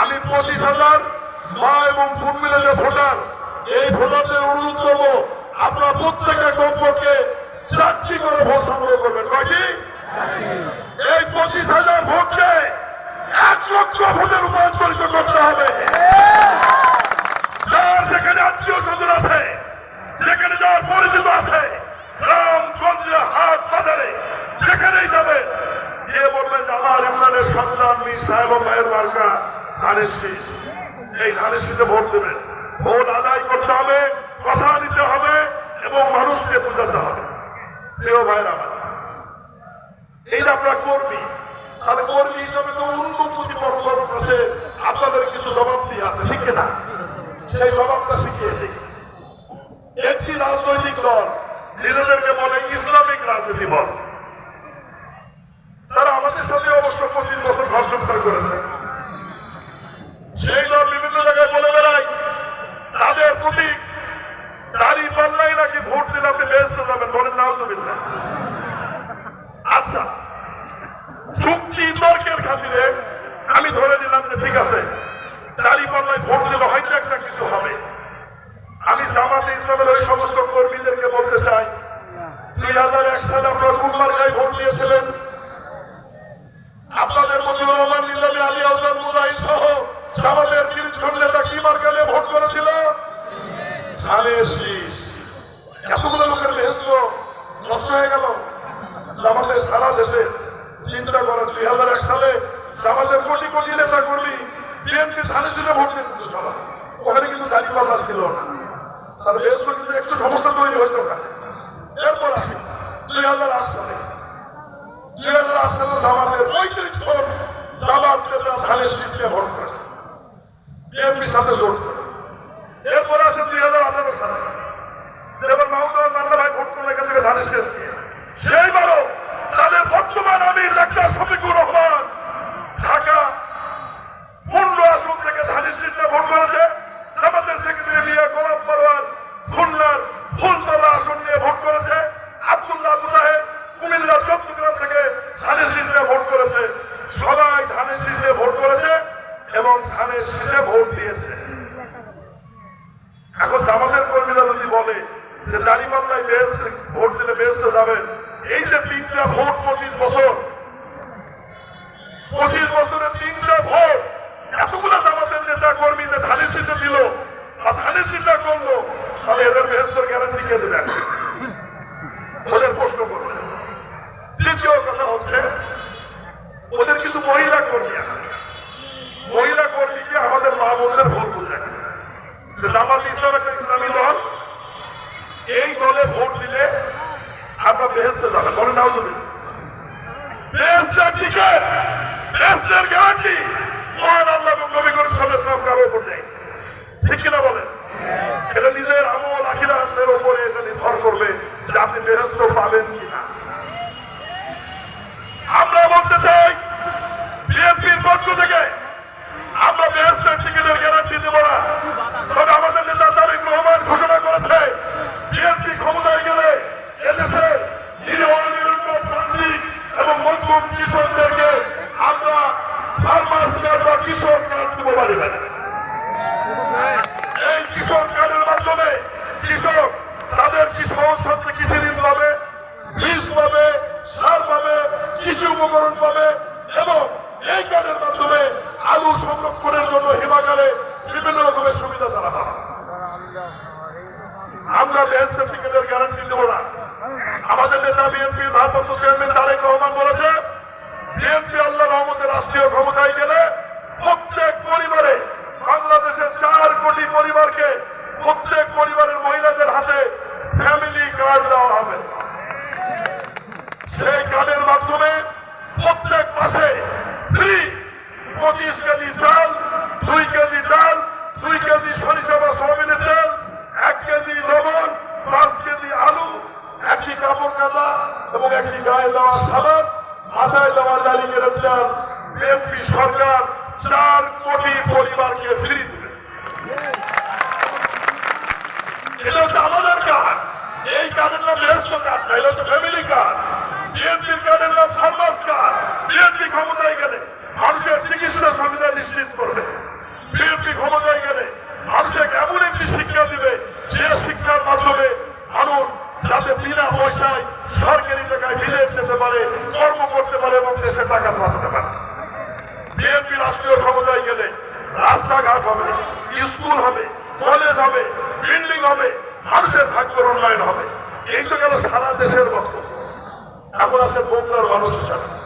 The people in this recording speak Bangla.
আমি পঁচিশ হাজার মা এবং বোন মিলে যে ভোটার, এই ভোটারদের অনুরোধ করব, আপনারা প্রত্যেকে কমপক্ষে চারটি করে ভোট সংগ্রহ করবেন। কয়টি? এই পঁচিশ হাজার ভোটকে এক লক্ষ ভোটে রূপান্তরিত করতে হবে। সন্তান সাহেব ভাইয়ের মার্কা ধানের এই ধানের ভোট এই আপনারা কর্মী, তাহলে কর্মী আপনাদের কিছু জবাব দিয়ে আছে, ঠিক না সেই জবাবটা শিখিয়ে দিই। একটি রাজনৈতিক দল নিজেদেরকে বলে ইসলামিক রাজনীতি বল তারা আমাদের সাথে অবশ্য সংসার করেছে। সেই দল বিভিন্ন জায়গায় বলে বেড়ায়, তাদের প্রতি দাড়ি পাল্লাই নাকি ভোট দিলে আপনি বেসতে যাবেন? বলেন নাউজুবিল্লাহ আচ্ছা চুক্তি তর্কের খাতিরে আমি ধরে নিলাম যে ঠিক আছে, দাড়ি পাল্লায় ভোট দিলে হয়তো একটা কিছু হবে। আমি জামাতে ইসলামের ওই সমস্ত কর্মীদেরকে বলতে চাই দুই হাজার এক সালে আপনারা কোন মার্কায় ভোট দিয়েছিলেন আপনাদের মধ্যে রহমান নিজামী, আলী আহসান মুজাহিদ সহ জামাতের তিরিশ জন নেতা কি মার্কালে ভোট করেছিল? এতগুলো লোকের বেহেস্ত নষ্ট হয়ে গেল। জামাতের সারা দেশে চিন্তা করেন, দুই হাজার এক সালে জামাতের কোটি কোটি নেতা কর্মী বিএনপি ধানের ছিল ভোট দিয়েছিল সবাই। ওখানে কিন্তু দাঁড়িয়ে পাল্লা ছিল না। তার বেশ কিন্তু একটু সমস্যা তৈরি হয়েছে ওখানে। এরপর আসি, দুই হাজার আট সালে। এরপর আছে দুই হাজার আঠারো সালে। এবার মাহমুদ ভাই ভোট করে এখান থেকে ধানের দিয়ে সেইবারও তাদের বর্তমান আমির ডাক্তার শফিকুর রহমান ঢাকা পনেরো আসন থেকে ধানের শীষে ভোট করেছে জামাতের সেক্রেটারি মিয়া গোলাম পরোয়ার খুলনার ফুলতলা আসন নিয়ে ভোট করেছে আব্দুল্লাহ মুজাহেদ কুমিল্লা চট্টগ্রাম থেকে ধানের শীষে ভোট করেছে সবাই ধানের শীষে ভোট করেছে এবং ধানের শীষে ভোট দিয়েছে। এখন জামাতের কর্মীরা যদি বলে যে দাঁড়িপাল্লায় বেশ ভোট দিলে বেসতে যাবেন এই যে তিনটা ভোট পঁচিশ বছর, পঁচিশ বছরে তিনটা ভোট, এতগুলো জামাতের নেতা কর্মী যে ধানের সিটে দিল, বা ধানের সিটটা করল, তাহলে এদের বেহস্তের গ্যারান্টি কে দেবেন ওদের প্রশ্ন করবে দ্বিতীয় কথা হচ্ছে ওদের কিছু মহিলা কর্মী আছে মহিলা কর্মীকে আমাদের মা বোনদের ভোট বোঝায় যে জামাত ইসলাম একটা ইসলামী দল, এই দলে ভোট দিলে আমরা বেহেস্তে যাবে বলে নাও বেহেস্তের টিকিট বেহেস্তের গ্যারান্টি মহান আল্লাহ এবং নবী করিম সাল্লাল্লাহু আলাইহি কারও উপর নেই ঠিক কিনা বলেন এটা নিজের আমল আখিরাতের উপরে এটা নির্ভর করবে যে আপনি বেহেস্ত পাবেন কিনা আমরা বলতে চাই বিএনপির পক্ষ থেকে আমরা বেহেস্তের টিকিটের গ্যারান্টি দেব না তবে আমাদের নেতা তারেক রহমান ঘোষণা করেছে বিএনপি ক্ষমতায় গেলে এদেশে নিরীহ নিরঞ্জন প্রান্তিক এবং মধ্যম কৃষকদেরকে আমরা ফার্মার্স কার্ড বা কৃষক দেব পারিবেন এই কৃষক কার্ডের মাধ্যমে কৃষক তাদের কি সহজ সাথে কৃষি ঋণ পাবে বীজ পাবে সার পাবে কৃষি উপকরণ পাবে এবং এই কার্ডের মাধ্যমে আলু সংরক্ষণের জন্য হিমাগারে বিভিন্ন রকমের সুবিধা তারা পাবে আমরা বেহেস্তের টিকিটের গ্যারান্টি দেব না আমাদের নেতা বিএনপির ভারপ্রাপ্ত চেয়ারম্যান তারেক রহমান বলেছে বিএনপি আল্লাহ রহমতের রাষ্ট্রীয় ক্ষমতায় গেলে একটি গায়ে দেওয়ার সালাদ মাথায় দেওয়ার দাঁড়িয়ে রমজান বিএনপি সরকার চার কোটি পরিবারকে ফিরিয়ে দিবে। এটা হচ্ছে আমাদের কাজ। এই কাজের নাম ব্যস্ত কাজ না, এটা হচ্ছে ফ্যামিলি কাজ। বিএনপির কাজের নাম ফার্মাস কাজ। বিএনপি ক্ষমতায় গেলে মানুষের চিকিৎসা সুবিধা নিশ্চিত যাতে বিনা পয়সায় সরকারি টাকায় বিদেশ যেতে পারে, কর্ম করতে পারে এবং দেশে টাকা পাঠাতে পারে। বিএনপি রাষ্ট্রীয় ক্ষমতায় গেলে রাস্তাঘাট হবে, স্কুল হবে, কলেজ হবে, বিল্ডিং হবে, মানুষের ভাগ্যের উন্নয়ন হবে। এই তো গেল সারা দেশের বক্তব্য। এখন আছে বগুড়ার মানুষ হিসাবে।